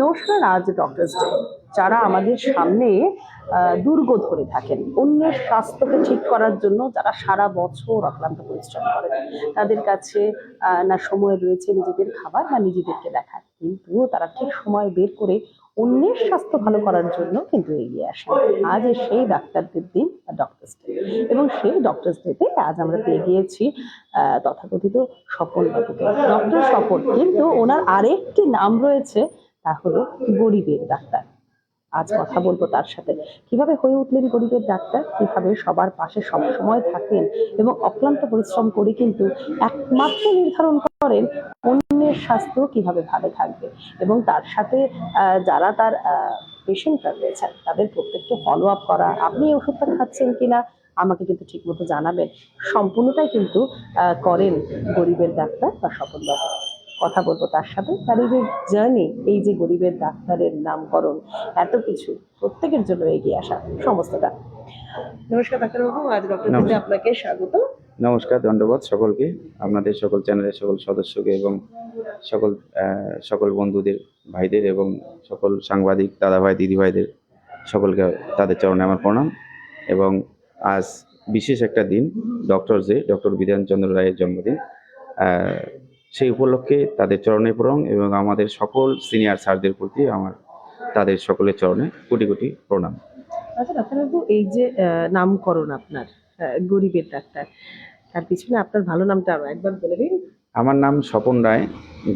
নমস্কার, আজ doctors day যারা আমাদের সামনে দুর্গ ধরে থাকেন, অন্যের স্বাস্থ্যকে ঠিক করার জন্য যারা সারা বছর অক্লান্ত পরিশ্রম করেন, তাদের কাছে না সময় রয়েছে নিজেদের খাবার বা নিজেদেরকে দেখার, কিন্তু তারা ঠিক সময় বের করে অন্যের স্বাস্থ্য ভালো করার জন্য কিন্তু এগিয়ে আসে আজ সেই ডাক্তারদের দিন ডক্টরস ডে এবং সেই ডক্টরস ডেতে আজ আমরা পেয়ে গিয়েছি তথাকথিত স্বপন বাবুকে। ডক্টর স্বপন, কিন্তু ওনার আরেকটি নাম রয়েছে তা হলো গরিবের ডাক্তার। আজ কথা বলব তার সাথে। কীভাবে হয়ে উঠলেন গরিবের ডাক্তার? কীভাবে সবার পাশে সব সময় থাকেন এবং অক্লান্ত পরিশ্রম করে কিন্তু একমাত্র নির্ধারণ করেন অন্যের স্বাস্থ্য কীভাবে ভালো থাকবে? এবং তার সাথে যারা তার পেশেন্টরা রয়েছেন, তাদের প্রত্যেককে ফলো আপ করা, আপনি এই ওষুধটা খাচ্ছেন কিনা, আমাকে কিন্তু ঠিকমতো জানাবেন। সম্পূর্ণটাই কিন্তু করেন গরিবের ডাক্তার বা স্বপনবাবু কথা বলব তার সাথে। তার এই যে জার্নি এই যে গরিবের ডাক্তারের নামকরণ এত কিছু প্রত্যেকের জন্য এগিয়ে আসা সমস্তটা। নমস্কার ডাক্তারবাবু আজ ডক্টর আপনাকে স্বাগত। নমস্কার ধন্যবাদ সকলকে আপনাদের সকল চ্যানেলের সকল সদস্যকে এবং সকল সকল বন্ধুদের ভাইদের এবং সকল সাংবাদিক দাদা ভাই দিদি ভাইদের সকলকে তাদের চরণে আমার প্রণাম। এবং আজ বিশেষ একটা দিন ডক্টর জে ডক্টর বিধানচন্দ্র রায়ের জন্মদিন। সেই উপলক্ষে তাদের চরণে প্রণাম এবং আমাদের সকল সিনিয়র স্যারদের প্রতি আমার তাদের সকলের চরণে কোটি কোটি প্রণাম। আচ্ছা ডাক্তারবাবু এই যে নামকরণ আপনার গরিবের ডাক্তার তার পিছনে আপনার ভালো নামটা একবার বলে দিন। আমার নাম স্বপন রায়।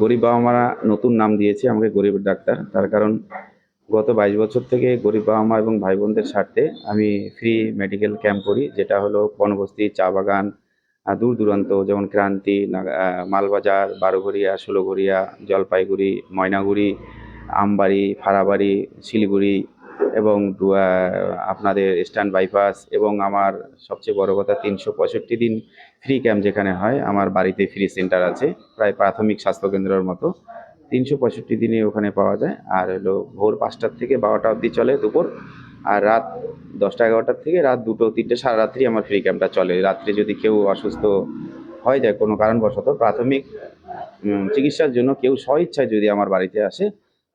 গরিব বাবা মারা নতুন নাম দিয়েছে আমাকে গরিবের ডাক্তার। তার কারণ গত বাইশ বছর থেকে গরিব বাবা মা এবং ভাই বোনদের স্বার্থে আমি ফ্রি মেডিকেল ক্যাম্প করি যেটা হলো বনবস্তি চা বাগান দূর দূরান্ত, যেমন ক্রান্তি মালবাজার বারোঘরিয়া ষোলোঘরিয়া জলপাইগুড়ি, ময়নাগুড়ি, আমবাড়ি ফাড়াবাড়ি শিলিগুড়ি এবং আপনাদের স্ট্যান্ড বাইপাস এবং আমার সবচেয়ে বড় কথা তিনশো পঁয়ষট্টি দিন ফ্রি ক্যাম্প যেখানে হয়, আমার বাড়িতে ফ্রি সেন্টার আছে, প্রায় প্রাথমিক স্বাস্থ্যকেন্দ্রের মতো। তিনশো পঁয়ষট্টি দিনে ওখানে পাওয়া যায়, আর হলো ভোর পাঁচটার থেকে বারোটা অবধি চলে দুপুর। আর রাত দশটা এগারোটার থেকে রাত দুটো তিনটে সারা রাত্রি আমার ফ্রি ক্যাম্পটা চলে। রাত্রে যদি কেউ অসুস্থ হয়ে যায় কোনো কারণবশত প্রাথমিক চিকিৎসার জন্য কেউ স্বইচ্ছায় যদি আমার বাড়িতে আসে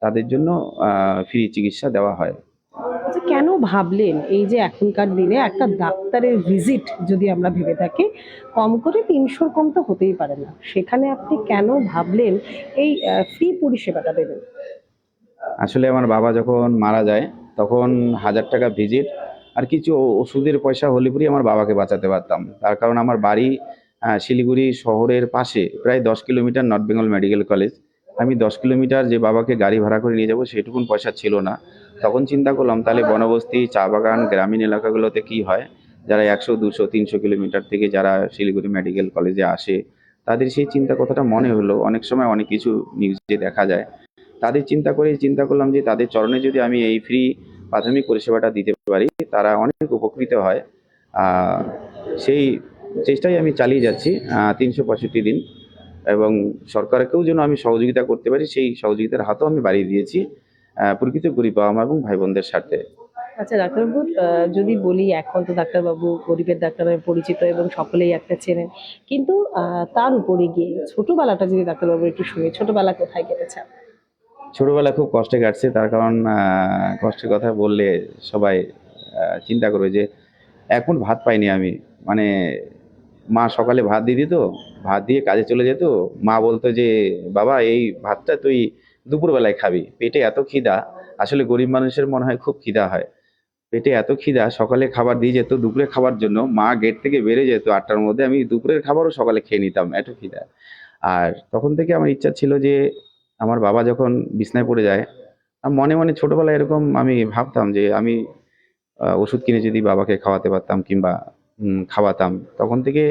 তাদের জন্য ফ্রি চিকিৎসা দেওয়া হয়। আচ্ছা কেন ভাবলেন এই যে এখনকার দিনে একটা ডাক্তারের ভিজিট যদি আমরা ভেবে থাকি কম করে তিনশোর কম তো হতেই পারে না। সেখানে আপনি কেন ভাবলেন এই ফ্রি পরিষেবাটা দেবেন? আসলে আমার বাবা যখন মারা যায় তখন হাজার টাকা ভিজিট আর কিছু ওষুধের পয়সা হলে পরেই আমার বাবাকে বাঁচাতে পারতাম। তার কারণ আমার বাড়ি শিলিগুড়ি শহরের পাশে, প্রায় দশ kilometre north Bengal medical college. আমি দশ কিলোমিটার যে বাবাকে গাড়ি ভাড়া করে নিয়ে যাব সেটুকুন পয়সা ছিল না। তখন চিন্তা করলাম, তাহলে বনবস্তি, চা বাগান, গ্রামীণ এলাকাগুলোতে কি হয়? যারা একশো, দুশো, তিনশো কিলোমিটার থেকে যারা শিলিগুড়ি মেডিকেল কলেজে আসে, তাদের সেই চিন্তা কথাটা মনে হলো। অনেক সময় অনেক কিছু নিউজে দেখা যায়। তাদের চিন্তা করে চিন্তা করলাম যে তাদের চরণে যদি আমি এই ফ্রি প্রাথমিক পরিষেবাটা দিতে পারি, তারা অনেক উপকৃত হয়। সেই চেষ্টাই আমি চালিয়ে যাচ্ছি তিনশো পঁয়ষট্টি দিন। এবং সরকারকেও যেন আমি সহযোগিতা করতে পারি, সেই সহযোগিতার হাতও আমি বাড়িয়ে দিয়েছি প্রকৃত গরিব বাবা মা এবং ভাই বোনদের স্বার্থে। আচ্ছা ডাক্তারবাবু যদি বলি এখন তো ডাক্তারবাবু গরিবের ডাক্তার পরিচিত এবং সকলেই একটা চেনেন, কিন্তু তার উপরে গিয়ে ছোটবেলাটা যদি ডাক্তারবাবু একটু শুনি, ছোটবেলা কোথায় কেটেছে? ছোটবেলা খুব কষ্টে কাটছে, তার কারণ কষ্টের কথা বললে সবাই চিন্তা করবে যে এখন ভাত পাইনি আমি। মানে মা সকালে ভাত দিয়ে দিত ভাত দিয়ে কাজে চলে যেত। মা বলতো যে, বাবা, এই ভাতটা তুই দুপুরবেলায় খাবি। পেটে এত খিদা, আসলে গরিব মানুষের মনে হয় খুব খিদা হয়। পেটে এত খিদা, সকালে খাবার দিয়ে যেত, দুপুরে খাবার জন্য। মা গেট থেকে বেরিয়ে যেত আটটার মধ্যে, আমি দুপুরের খাবারও সকালে খেয়ে নিতাম, এত খিদা। আর তখন থেকে আমার ইচ্ছা ছিল যে আমার বাবা যখন বিছনায় পড়ে যায় মনে মনে ছোটবেলায় এরকম আমি ভাবতাম যে আমি ওষুধ কিনে যদি বাবাকে খাওয়াতে পারতাম কিংবা খাওয়াতাম, তখন থেকে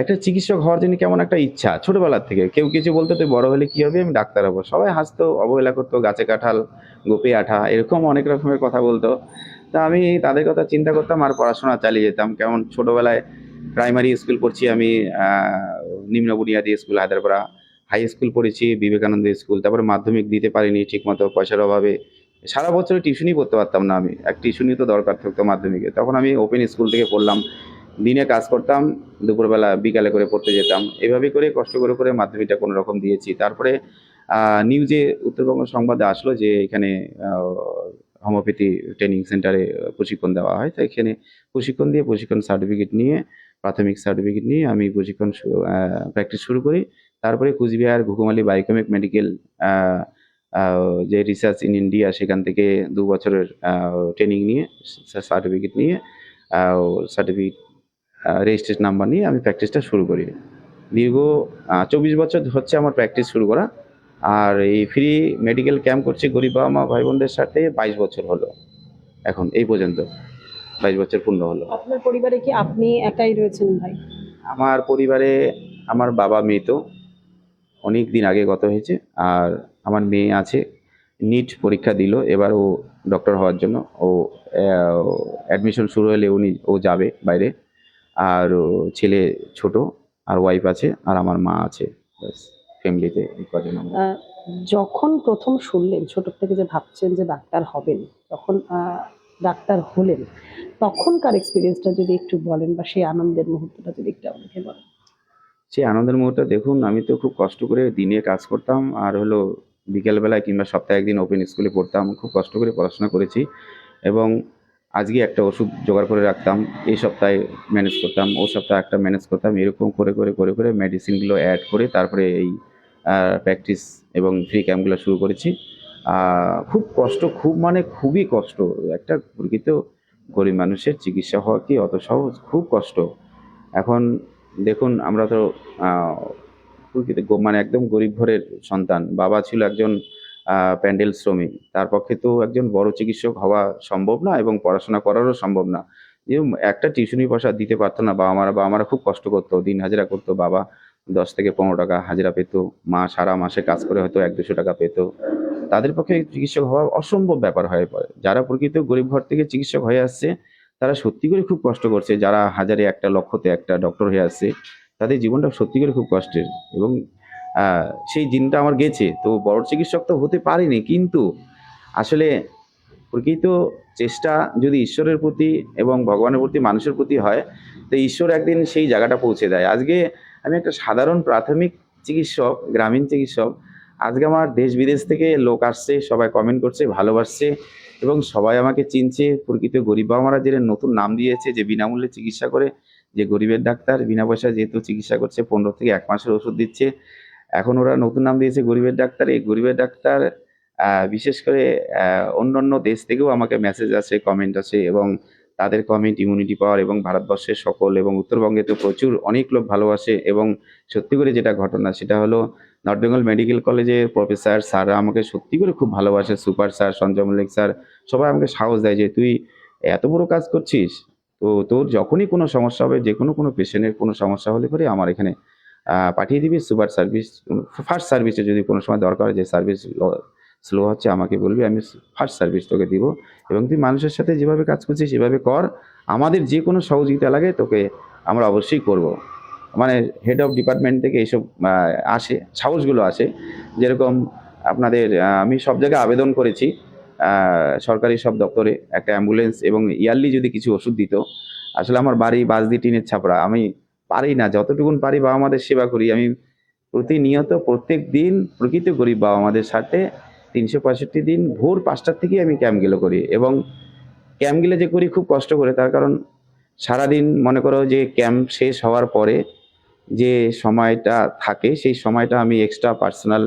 একটা চিকিৎসক হওয়ার জন্য কেমন একটা ইচ্ছা ছোটবেলার থেকে। কেউ কিছু বলতো তুই বড় হলে কি হবে? আমি ডাক্তার হব। সবাই হাসতো, অবহেলা করতো, গাছে কাঁঠাল, গোপে আঠা, এরকম অনেক রকমের কথা বলতো। তা আমি তাদের কথা চিন্তা করতাম আর পড়াশোনা চালিয়ে যেতাম। কেমন ছোটবেলায় প্রাইমারি স্কুল পড়ছি আমি নিম্ন বুনিয়াদী স্কুল হায়দ্রাপাড়া হাই স্কুল পড়েছি, বিবেকানন্দ স্কুল তারপরে মাধ্যমিক দিতে পারিনি ঠিকমতো পয়সার অভাবে। সারা বছর টিউশনই পড়তে পারতাম না আমি, এক টিউশনই তো দরকার থাকতো মাধ্যমিকে। তখন আমি ওপেন স্কুল থেকে পড়লাম, দিনে কাজ করতাম, দুপুরবেলা বিকালে করে পড়তে যেতাম। এভাবে করে কষ্ট করে করে মাধ্যমিকটা কোনো রকম দিয়েছি। তারপরে নিউজে উত্তরবঙ্গ সংবাদে আসলো যে এখানে হোমিওপ্যাথি ট্রেনিং সেন্টারে প্রশিক্ষণ দেওয়া হয়। তো এখানে প্রশিক্ষণ দিয়ে প্রশিক্ষণ সার্টিফিকেট নিয়ে, প্রাথমিক সার্টিফিকেট নিয়ে আমি প্রশিক্ষণ প্র্যাকটিস শুরু করি। তারপরে কুচবিহার ঘুঘুমালি বায়োকেমিক মেডিকেল যে রিসার্চ ইন ইন্ডিয়া সেখান থেকে দু বছরের ট্রেনিং নিয়ে সার্টিফিকেট নিয়ে সার্টিফিকেট রেজিস্ট্রেশন নাম্বার নিয়ে আমি প্র্যাকটিসটা শুরু করি। দীর্ঘ চব্বিশ বছর হচ্ছে আমার প্র্যাকটিস শুরু করা। আর এই ফ্রি মেডিকেল ক্যাম্প করছি গরিব বাবা মা ভাই বোনদের সাথে বাইশ বছর হলো। এখন এই পর্যন্ত বাইশ বছর পূর্ণ হলো। আপনার পরিবারে কি আপনি একাই রয়েছেন ভাই? আমার পরিবারে আমার বাবা মৃত। অনেক দিন আগে গত হয়েছে, আর আমার মেয়ে আছে, নিট পরীক্ষা দিল, এবার ও ডক্টর হওয়ার জন্য, ও অ্যাডমিশন শুরু হলে উনি, ও যাবে বাইরে, আর ছেলে ছোট, আর ওয়াইফ আছে, আর আমার মা আছে, ব্যাস ফ্যামিলিতে যখন প্রথম শুনলেন, ছোট থেকে যে ভাবছেন যে ডাক্তার হবেন তখন ডাক্তার হলেন, তখনকার এক্সপিরিয়েন্সটা যদি একটু বলেন বা সেই আনন্দের মুহূর্তটা যদি একটু আমাকে বলেন। সেই আনন্দের মুহূর্তে দেখুন, আমি তো খুব কষ্ট করে দিনে কাজ করতাম, আর হলো বিকেলবেলায় কিংবা সপ্তাহে একদিন ওপেন স্কুলে পড়তাম, খুব কষ্ট করে পড়াশোনা করেছি এবং আজকে একটা ওষুধ জোগাড় করে রাখতাম, এই সপ্তাহে ম্যানেজ করতাম, ও সপ্তাহে একটা ম্যানেজ করতাম, এরকম করে করে করে করে মেডিসিনগুলো অ্যাড করে তারপরে এই প্র্যাকটিস এবং ফ্রি ক্যাম্পগুলো শুরু করেছি। খুব কষ্ট, খুব মানে খুবই কষ্ট, একটা প্রকৃত গরিব মানুষের চিকিৎসা হওয়া কি অত সহজ? খুব কষ্ট। এখন দেখুন, আমরা তো প্রকৃত মানে একদম গরিব ঘরের সন্তান। বাবা ছিল একজন প্যান্ডেল শ্রমিক। তার পক্ষে তো একজন বড় চিকিৎসক হওয়া সম্ভব না এবং পড়াশোনা করারও সম্ভব না। যে একটা টিউশনি পয়সা দিতে পারতো না। বাবা মারা বাবা মারা খুব কষ্ট করতো, দিন হাজিরা করতো। বাবা দশ থেকে পনেরো টাকা হাজিরা পেতো। মা সারা মাসে কাজ করে হয়তো এক দুশো টাকা পেতো। তাদের পক্ষে চিকিৎসক হওয়া অসম্ভব ব্যাপার হয়ে পড়ে। যারা প্রকৃত গরিব ঘর থেকে চিকিৎসক হয়ে আসছে তারা সত্যি করে খুব কষ্ট করছে। যারা হাজারে একটা লক্ষতে একটা ডক্টর হয়ে আসছে, তাদের জীবনটা সত্যি করে খুব কষ্টের। এবং সেই দিনটা আমার গেছে। তো বড় চিকিৎসক তো হতে পারিনি, কিন্তু আসলে প্রকৃত চেষ্টা যদি ঈশ্বরের প্রতি এবং ভগবানের প্রতি, মানুষের প্রতি হয়, তো ঈশ্বর একদিন সেই জায়গাটা পৌঁছে দেয়। আজকে আমি একটা সাধারণ প্রাথমিক চিকিৎসক, গ্রামীণ চিকিৎসক আজকে আমার দেশ বিদেশ থেকে লোক আসছে সবাই কমেন্ট করছে ভালোবাসছে এবং সবাই আমাকে চিনছে। প্রকৃত গরিব বাবা মারা যে নতুন নাম দিয়েছে যে বিনামূল্যে চিকিৎসা করে যে গরিবের ডাক্তার বিনা পয়সায় যেহেতু চিকিৎসা করছে পনেরো থেকে এক মাসের ওষুধ দিচ্ছে। এখন ওরা নতুন নাম দিয়েছে গরিবের ডাক্তার। এই গরিবের ডাক্তার বিশেষ করে আহ, অন্যান্য দেশ থেকেও আমাকে মেসেজ আছে কমেন্ট আছে এবং তাদের কমেন্ট ইমিউনিটি পাওয়ার এবং ভারতবর্ষের সকল এবং উত্তরবঙ্গে তো প্রচুর অনেক লোক ভালোবাসে এবং সত্যি করে যেটা ঘটনা সেটা হলো নর্থ বেঙ্গল মেডিকেল কলেজের প্রফেসর স্যাররা আমাকে সত্যি করে খুব ভালোবাসে super sir Sanjay Mallick sir সবাই আমাকে সাহস দেয় যে তুই এত বড় কাজ করছিস, তো তোর যখনই কোনো সমস্যা হবে যে কোনো কোনো পেশেন্টের কোনো সমস্যা হলে পরে আমার এখানে পাঠিয়ে দিবি সুপার সার্ভিস ফার্স্ট সার্ভিসে যদি কোনো সময় দরকার যে সার্ভিস স্লো হচ্ছে, আমাকে বলবি, আমি ফার্স্ট সার্ভিস তোকে দিব। এবং তুই মানুষের সাথে যেভাবে কাজ করছিস, সেভাবে কর। আমাদের যে কোনো সহযোগিতা লাগে, তোকে আমরা অবশ্যই করব। মানে হেড অফ ডিপার্টমেন্ট থেকে এইসব আসে, সাহসগুলো আসে। যেরকম আপনাদের আমি সব জায়গায় আবেদন করেছি সরকারি সব দপ্তরে একটা অ্যাম্বুলেন্স এবং ইয়ারলি যদি কিছু ওষুধ দিত, আসলে আমার বাড়ি বাসদি টিনের ছাপড়া। আমি পারি না, যতটুকুন পারি বাবা মাদের সেবা করি। আমি প্রতিনিয়ত প্রত্যেক দিন প্রকৃত গরিব বাবা মাদের সাথে তিনশো পঁয়ষট্টি দিন ভোর পাঁচটার থেকেই আমি ক্যাম্পগুলো করি এবং ক্যাম্পগুলো যে করি খুব কষ্ট করে, তার কারণ সারাদিন মনে করো যে ক্যাম্প শেষ হওয়ার পরে যে সময়টা থাকে, সেই সময়টা আমি এক্সট্রা পার্সোনাল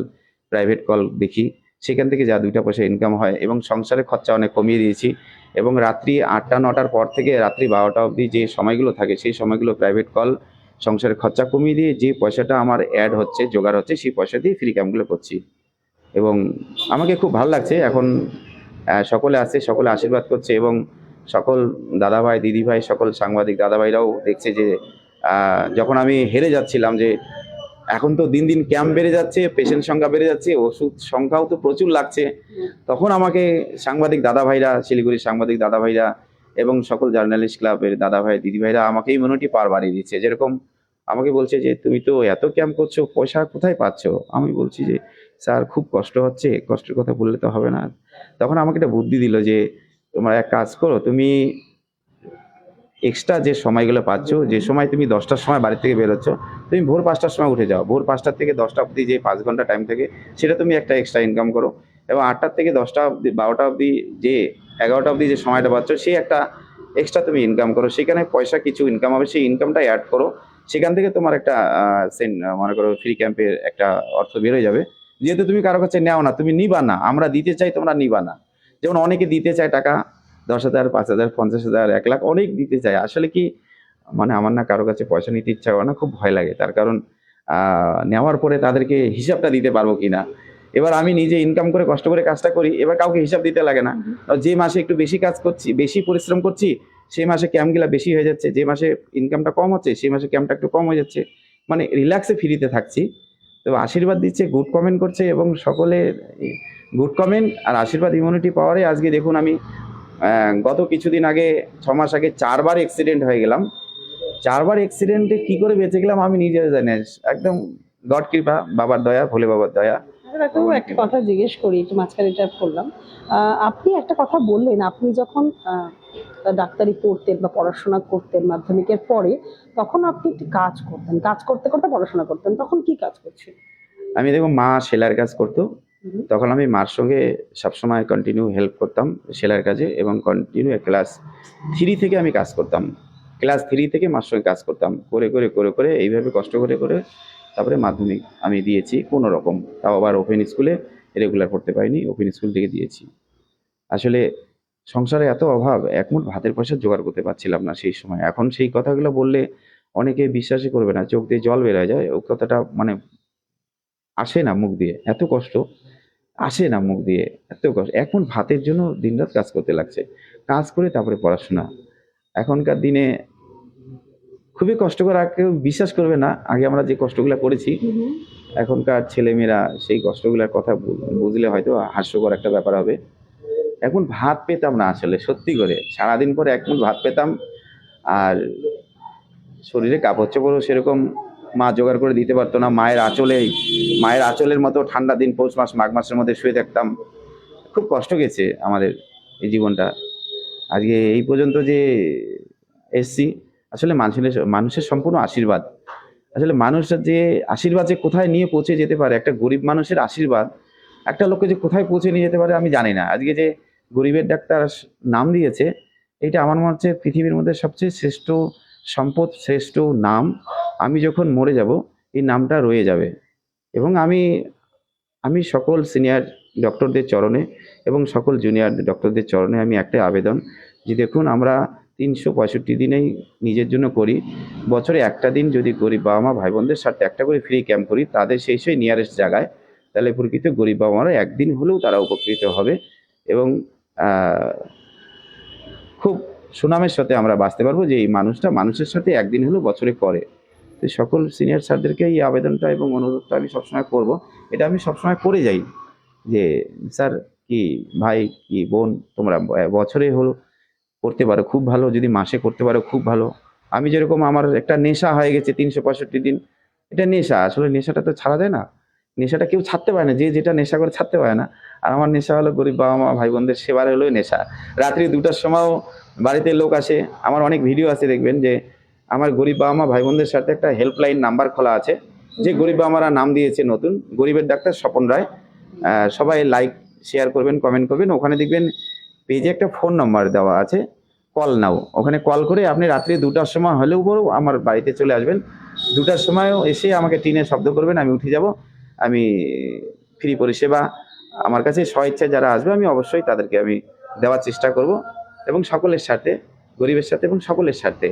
প্রাইভেট কল দেখি। সেখান থেকে যা দুইটা পয়সা ইনকাম হয় এবং সংসারের খরচা অনেক কমিয়ে দিয়েছি এবং রাত্রি আটটা, নটার পর থেকে রাত্রি বারোটা অবধি যে সময়গুলো থাকে, সেই সময়গুলো প্রাইভেট কল সংসারের খরচা কমিয়ে দিয়ে যে পয়সাটা আমার অ্যাড হচ্ছে, জোগাড় হচ্ছে, সেই পয়সা দিয়ে ফ্রি ক্যাম্পগুলো করছি। এবং আমাকে খুব ভালো লাগছে। এখন সকলে আসছে, সকলে আশীর্বাদ করছে এবং সকল দাদাভাই, দিদিভাই, সকল সাংবাদিক দাদাভাইরাও দেখছে যে যখন আমি হেরে যাচ্ছিলাম যে এখন তো দিন দিন ক্যাম্প বেড়ে যাচ্ছে পেশেন্ট সংখ্যা বেড়ে যাচ্ছে, ওষুধ সংখ্যাও তো প্রচুর লাগছে। তখন আমাকে সাংবাদিক দাদাভাইরা, শিলিগুড়ির সাংবাদিক দাদাভাইরা এবং সকল জার্নালিস্ট ক্লাবের দাদাভাই, দিদিভাইরা আমাকে ইমিউনিটি পার বাড়িয়ে দিচ্ছে। যেরকম আমাকে বলছে যে, তুমি তো এত ক্যাম্প করছ, পয়সা কোথায় পাচ্ছ? আমি বলছি যে, স্যার, খুব কষ্ট হচ্ছে, কষ্টের কথা বললে তো হবে না। তখন আমাকে একটা বুদ্ধি দিল যে, তোমার এক কাজ করো, তুমি এক্সট্রা যে সময়গুলো পাচ্ছ, যে সময় তুমি দশটার সময় বাড়ি থেকে বেরোচ্ছ, তুমি ভোর পাঁচটার সময় উঠে যাও। ভোর পাঁচটার থেকে দশটা অবধি যে পাঁচ ঘণ্টা টাইম থাকে, সেটা তুমি একটা এক্সট্রা ইনকাম করো। এবং আটটার থেকে দশটা অবধি, বারোটা অবধি যে এগারোটা অবধি যে সময়টা পাচ্ছ, সেই একটা এক্সট্রা তুমি ইনকাম করো। সেখানে পয়সা কিছু ইনকাম হবে, সেই ইনকামটা অ্যাড করো। সেখান থেকে তোমার একটা মনে করো ফ্রি ক্যাম্পের একটা অর্থ বেরোয় যাবে। যেহেতু তুমি কারও কাছে নেও না, তুমি নিবা না। আমরা দিতে চাই, তোমরা নিবা না। যেমন অনেকে দিতে চায় টাকা দশ হাজার পাঁচ হাজার পঞ্চাশ হাজার এক লাখ অনেক দিতে চায় আসলে কি মানে আমার না কারও কাছে পয়সা নিতে ইচ্ছা করে না খুব ভয় লাগে। তার কারণ নেওয়ার পরে তাদেরকে হিসাবটা দিতে পারব কিনা? এবার আমি নিজে ইনকাম করে কষ্ট করে কাজটা করি এবার কাউকে হিসাব দিতে লাগে না। যে মাসে একটু বেশি কাজ করছি বেশি পরিশ্রম করছি সেই মাসে ক্যাম্পগুলা বেশি হয়ে যাচ্ছে। যে মাসে ইনকামটা কম হচ্ছে সেই মাসে ক্যাম্পটা একটু কম হয়ে যাচ্ছে। মানে রিল্যাক্সে ফ্রিতে থাকছি। তো আশীর্বাদ দিচ্ছে গুড কমেন্ট করছে এবং সকলে গুড কমেন্ট আর আশীর্বাদ ইমিউনিটি পাওয়ারে আজকে দেখুন আমি গত কিছুদিন আগে ছ মাস আগে চারবার অ্যাক্সিডেন্ট হয়ে গেলাম। চারবার অ্যাক্সিডেন্টে কি করে বেঁচে গেলাম আমি নিজেও জানি একদম গড কৃপা বাবার দয়া ভোলে বাবার দয়া। ডাক্তারবাবু একটা কথা জিজ্ঞেস করি একটু মাঝখানে এটা করলাম। আপনি একটা কথা বললেন আপনি যখন ডাক্তারি পড়তেন বা পড়াশোনা করতেন মাধ্যমিকের পরে তখন আপনি একটি কাজ করতেন। কাজ করতে করতে পড়াশোনা করতেন তখন কি কাজ করছেন? আমি দেখো মা সেলার কাজ করতো। তখন আমি মার সঙ্গে সবসময় কন্টিনিউ হেল্প করতাম সেলাইয়ের কাজে এবং কন্টিনিউ ক্লাস থ্রি থেকে আমি কাজ করতাম। ক্লাস থ্রি থেকে মার সঙ্গে কাজ করতাম। করে করে করে করে এইভাবে কষ্ট করে করে তারপরে মাধ্যমিক আমি দিয়েছি কোনো রকম তাও আবার ওপেন স্কুলে রেগুলার পড়তে পারিনি ওপেন স্কুল থেকে দিয়েছি। আসলে সংসারে এত অভাব, এক মুঠ ভাতের পয়সা জোগাড় করতে পারছিলাম না সেই সময়। এখন সেই কথাগুলো বললে অনেকে বিশ্বাসই করবে না, চোখ দিয়ে জল বেরোয় যায়। ও কথাটা মানে আসে না মুখ দিয়ে, এত কষ্ট। আসে না মুখ দিয়ে। এত কষ্ট। এখন ভাতের জন্য দিনরাত কাজ করতে লাগছে। কাজ করে তারপরে পড়াশোনা। এখনকার দিনে খুবই কষ্টকর আর কেউ বিশ্বাস করবে না। আগে আমরা যে কষ্টগুলো করেছি এখনকার ছেলেমেয়েরা সেই কষ্টগুলোর কথা বুঝলে হয়তো হাস্যকর একটা ব্যাপার হবে। এখন ভাত পেতাম না আসলে সত্যি করে। সারাদিন পরে এক ভাত পেতাম আর শরীরে কাপড় চোপড়ও সেরকম মা জোগাড় করে দিতে পারতো না। মায়ের আঁচলে মায়ের আঁচলের মতো ঠান্ডা দিন পৌষ মাস, মাঘ মাসের মধ্যে শুয়ে থাকতাম। খুব কষ্ট গেছে আমাদের এই জীবনটা। আজকে এই পর্যন্ত যে এসছি, আসলে মানুষের মানুষের সম্পূর্ণ আশীর্বাদ। আসলে মানুষের যে আশীর্বাদ যে কোথায় নিয়ে পৌঁছে যেতে পারে, একটা গরিব মানুষের আশীর্বাদ, একটা লোককে যে কোথায় পৌঁছে নিয়ে যেতে পারে আমি জানি না। আজকে যে গরিবের ডাক্তার নাম দিয়েছে, এটা আমার মনে হচ্ছে পৃথিবীর মধ্যে সবচেয়ে শ্রেষ্ঠ সম্পদ, শ্রেষ্ঠ নাম। আমি যখন মরে যাব, এই নামটা রয়ে যাবে। এবং আমি আমি সকল সিনিয়র ডক্টরদের চরণে এবং সকল জুনিয়র ডক্টরদের চরণে আমি একটা আবেদন যে দেখুন, আমরা তিনশো পঁয়ষট্টি দিনেই নিজের জন্য করি। বছরে একটা দিন যদি গরিব বাবা মা ভাই বোনদের সাথে একটা করে ফ্রি ক্যাম্প করি, তাদের সেই সেই নিয়ারেস্ট জায়গায়, তাহলে প্রকৃত গরিব বাবা মারা একদিন হলেও তারা উপকৃত হবে এবং খুব সুনামের সাথে আমরা বাঁচতে পারব যে এই মানুষটা মানুষের সাথে একদিন হলেও বছরে করে। তো সকল সিনিয়র স্যারদেরকে এই আবেদনটা এবং অনুরোধটা আমি সবসময় করব। এটা আমি সবসময় করে যাই যে, স্যার, কি ভাই, কি বোন, তোমরা বছরে হলো করতে পারো, খুব ভালো। যদি মাসে করতে পারো, খুব ভালো। আমি যেরকম আমার একটা নেশা হয়ে গেছে তিনশো পঁয়ষট্টি দিন, এটা নেশা। আসলে নেশাটা তো ছাড়া যায় না। নেশাটা কেউ ছাড়তে পারে না। যে যেটা নেশা করে ছাড়তে পারে না। আর আমার নেশা হলো গরিব বাবা মা ভাই বোনদের সেবার হলো নেশা। রাত্রি দুটার সময়ও বাড়িতে লোক আসে। আমার অনেক ভিডিও আছে, দেখবেন যে আমার গরিব বাবা মা ভাই বোনদের সাথে একটা হেল্পলাইন নাম্বার খোলা আছে। যে গরিব বাবা মারা নাম দিয়েছে নতুন, গরিবের ডাক্তার স্বপন রায়। সবাই লাইক শেয়ার করবেন কমেন্ট করবেন। ওখানে দেখবেন পেজে একটা ফোন নাম্বার দেওয়া আছে কল নাও ওখানে কল করে আপনি রাত্রি দুটার সময় হলেও বড় আমার বাড়িতে চলে আসবেন। দুটার সময়ও এসে আমাকে টিনে শব্দ করবেন, আমি উঠে যাব। আমি ফ্রি পরিষেবা আমার কাছে স্বইচ্ছায় যারা আসবে, আমি অবশ্যই তাদেরকে আমি দেওয়ার চেষ্টা করব। এবং সকলের সাথে, গরিবের সাথে এবং সকলের সাথে।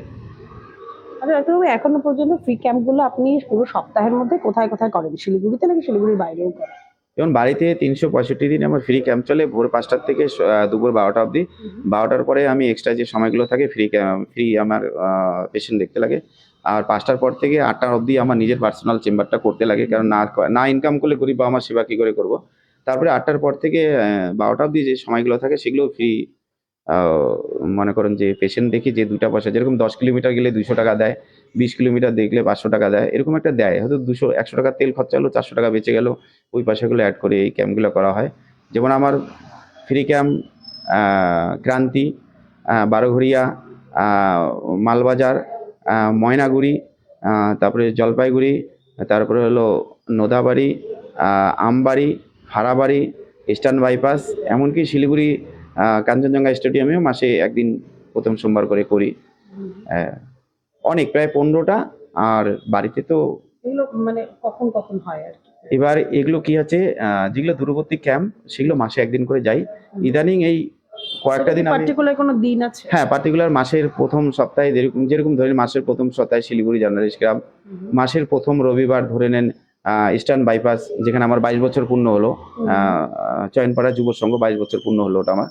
আচ্ছা ডাক্তারবাবু এখনও পর্যন্ত ফ্রি ক্যাম্পগুলো আপনি পুরো সপ্তাহের মধ্যে কোথায় কোথায় করেন? শিলিগুড়িতে নাকি শিলিগুড়ির বাইরেও করেন? যেমন বাড়িতে তিনশো পঁয়ষট্টি দিন আমার ফ্রি ক্যাম্প চলে ভোর পাঁচটার থেকে দুপুর বারোটা অবধি। বারোটার পরে আমি এক্সট্রা যে সময়গুলো থাকে ফ্রি ফ্রি আমার পেশেন্ট দেখতে লাগে। আর পাঁচটার পর থেকে আটটার অবধি আমার নিজের পার্সোনাল চেম্বারটা করতে লাগে কারণ না না ইনকাম করলে গরিব আমার সেবা কী করে করব? তারপরে আটটার পর থেকে বারোটা অবধি যে সময়গুলো থাকে সেগুলো ফ্রি মনে করেন যে পেশেন্ট দেখি যে দুটা পয়সা যেরকম দশ কিলোমিটার গেলে দুশো টাকা দেয় বিশ কিলোমিটার দেখলে পাঁচশো টাকা দেয় এরকম একটা দেয়। হয়তো দুশো একশো টাকা তেল খরচা হলো চারশো টাকা বেঁচে গেল ওই পয়সাগুলো অ্যাড করে এই ক্যাম্পগুলো করা হয়। যেমন আমার ফ্রি ক্যাম্প ক্রান্তি আহ, বারোঘরিয়া মালবাজার ময়নাগুড়ি তারপরে জলপাইগুড়ি তারপরে হলো নোদাবাড়ি আমবাড়ি হারাবাড়ি ইস্টার্ন বাইপাস এমনকি শিলিগুড়ি কাঞ্চনজঙ্ঘা স্টেডিয়ামেও মাসে একদিন প্রথম সোমবার করে করি। অনেক প্রায় পনেরোটা। আর বাড়িতে তো এগুলো মানে কখন কখন হয় আর এবার এগুলো কি আছে যেগুলো দূরবর্তী ক্যাম্প সেগুলো মাসে একদিন করে যাই। ইদানিং এই কয়েকটা দিন পার্টিকুলার কোনো দিন আছে? হ্যাঁ পার্টিকুলার মাসের প্রথম সপ্তাহে যেরকম যেরকম ধরেন মাসের প্রথম সপ্তাহে শিলিগুড়ি জার্নালিস্ট ক্লাব মাসের প্রথম রবিবার ধরে নেন ইস্টার্ন বাইপাস যেখানে আমার বাইশ বছর পূর্ণ হলো চয়নপাড়া যুব সংঘ বাইশ বছর পূর্ণ হলো ওটা আমার।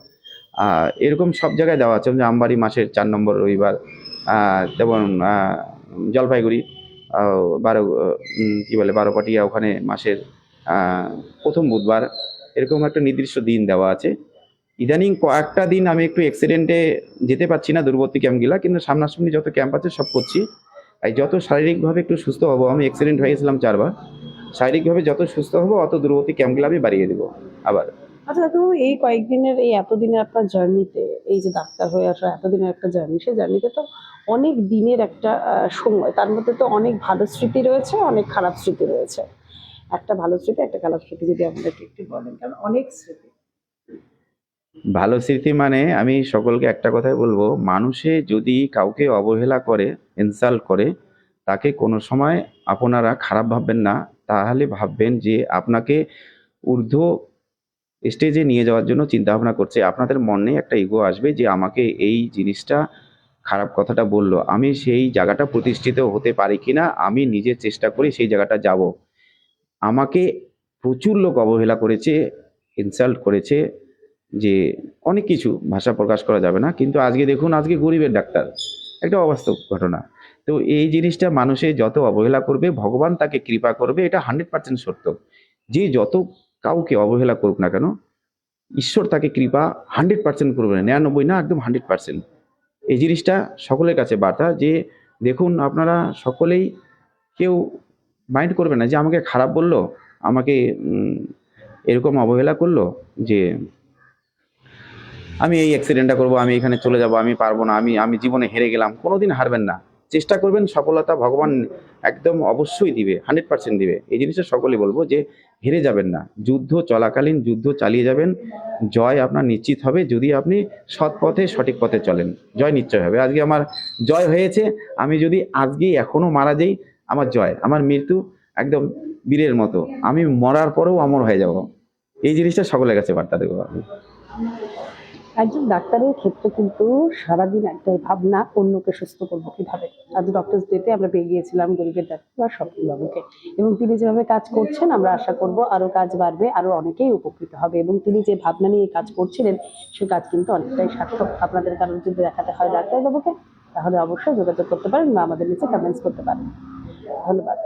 এরকম সব জায়গায় দেওয়া আছে। যে আমবাড়ি মাসের চার নম্বর রবিবার যেমন জলপাইগুড়ি বারো কী বলে, বারোপাটিয়া ওখানে মাসের প্রথম বুধবার। এরকম একটা নির্দিষ্ট দিন দেওয়া আছে। ইদানিং কয়েকটা দিন আমি একটু অ্যাক্সিডেন্টে যেতে পারছি না, দূরবর্তী ক্যাম্পগুলা কিন্তু সামনাসামনি যত ক্যাম্প আছে সব করছি। এই যত শারীরিকভাবে একটু সুস্থ হব, আমি অ্যাক্সিডেন্ট হয়ে গেছিলাম চারবার, শারীরিকভাবে যত সুস্থ হব, অত দূরবর্তী ক্যাম্পগুলো আমি বাড়িয়ে দেবো আবার। আচ্ছা তো এই কয়েকদিনের, এই এতদিনের আপনার জার্নিতে এই যে ডাক্তার হয়ে আসা এতদিনের একটা জার্নি সেই জার্নিতে তো অনেক দিনের একটা সময়, তার মধ্যে তো অনেক ভালো স্মৃতি রয়েছে, অনেক খারাপ স্মৃতি রয়েছে। একটা ভালো স্মৃতি, একটা খারাপ স্মৃতি যদি আপনাদেরকে একটু বলেন, কারণ অনেক স্মৃতি। ভালো স্মৃতি মানে আমি সকলকে একটা কথাই বলব, মানুষে যদি কাউকে অবহেলা করে ইনসাল্ট করে, তাকে কোনো সময় আপনারা খারাপ ভাববেন না, তাহলে ভাববেন যে আপনাকে ঊর্ধ্ব স্টেজে নিয়ে যাওয়ার জন্য চিন্তা ভাবনা করছে। আপনাদের মনে একটা ইগো আসবে যে আমাকে এই জিনিসটা খারাপ কথাটা বলল। আমি সেই জায়গাটা প্রতিষ্ঠিত হতে পারি কি না আমি নিজে চেষ্টা করি সেই জায়গাটা যাব। আমাকে প্রচুর লোক অবহেলা করেছে ইনসাল্ট করেছে যে অনেক কিছু ভাষা প্রকাশ করা যাবে না। কিন্তু আজকে দেখুন, আজকে গরিবের ডাক্তার। একটা অবাস্তব ঘটনা। তো এই জিনিসটা মানুষে যত অবহেলা করবে, ভগবান তাকে কৃপা করবে, এটা হান্ড্রেড পার্সেন্ট সত্য। যে যত কাউকে অবহেলা করুক না কেন, ঈশ্বর তাকে কৃপা হান্ড্রেড পার্সেন্ট করবে না নিরানব্বই না, একদম হান্ড্রেড পার্সেন্ট। এই জিনিসটা সকলের কাছে বার্তা যে, দেখুন আপনারা সকলেই কেউ মাইন্ড করবে না যে, আমাকে খারাপ বলল, আমাকে এরকম অবহেলা করল যে, আমি এই অ্যাক্সিডেন্টটা করব, আমি এখানে চলে যাব, আমি পারব না, আমি আমি জীবনে হেরে গেলাম, কোনোদিন হারবেন না। চেষ্টা করবেন সফলতা ভগবান একদম অবশ্যই দিবে, হান্ড্রেড পার্সেন্ট দিবে। এই জিনিসটা সকলে বলব যে হেরে যাবেন না। যুদ্ধ চলাকালীন যুদ্ধ চালিয়ে যাবেন, জয় আপনার নিশ্চিত হবে যদি আপনি সৎ পথে, সঠিক পথে চলেন। জয় নিশ্চয় হবে। আজকে আমার জয় হয়েছে, আমি যদি আজকে এখনও মারা যাই, আমার জয়, আমার মৃত্যু একদম বীরের মতো। আমি মরার পরেও অমর হয়ে যাব। এই জিনিসটা সকলের কাছে বার্তা দেবো। আমি একজন ডাক্তারের ক্ষেত্রে কিন্তু সারাদিন একটাই ভাবনা, অন্যকে সুস্থ করব কীভাবে? আজ ডক্টরস ডেতে আমরা পেয়ে গিয়েছিলাম গরিবের ডাক্তার স্বপ্নবাবুকে এবং তিনি যেভাবে কাজ করছেন, আমরা আশা করব আরও কাজ বাড়বে আরও অনেকেই উপকৃত হবে। এবং তিনি যে ভাবনা নিয়ে কাজ করছিলেন, সে কাজ কিন্তু অনেকটাই সার্থক। আপনাদের কারণ যদি দেখাতে হয় ডাক্তারবাবুকে, তাহলে অবশ্যই যোগাযোগ করতে পারেন বা আমাদের নিচে কমেন্টস করতে পারেন। ধন্যবাদ।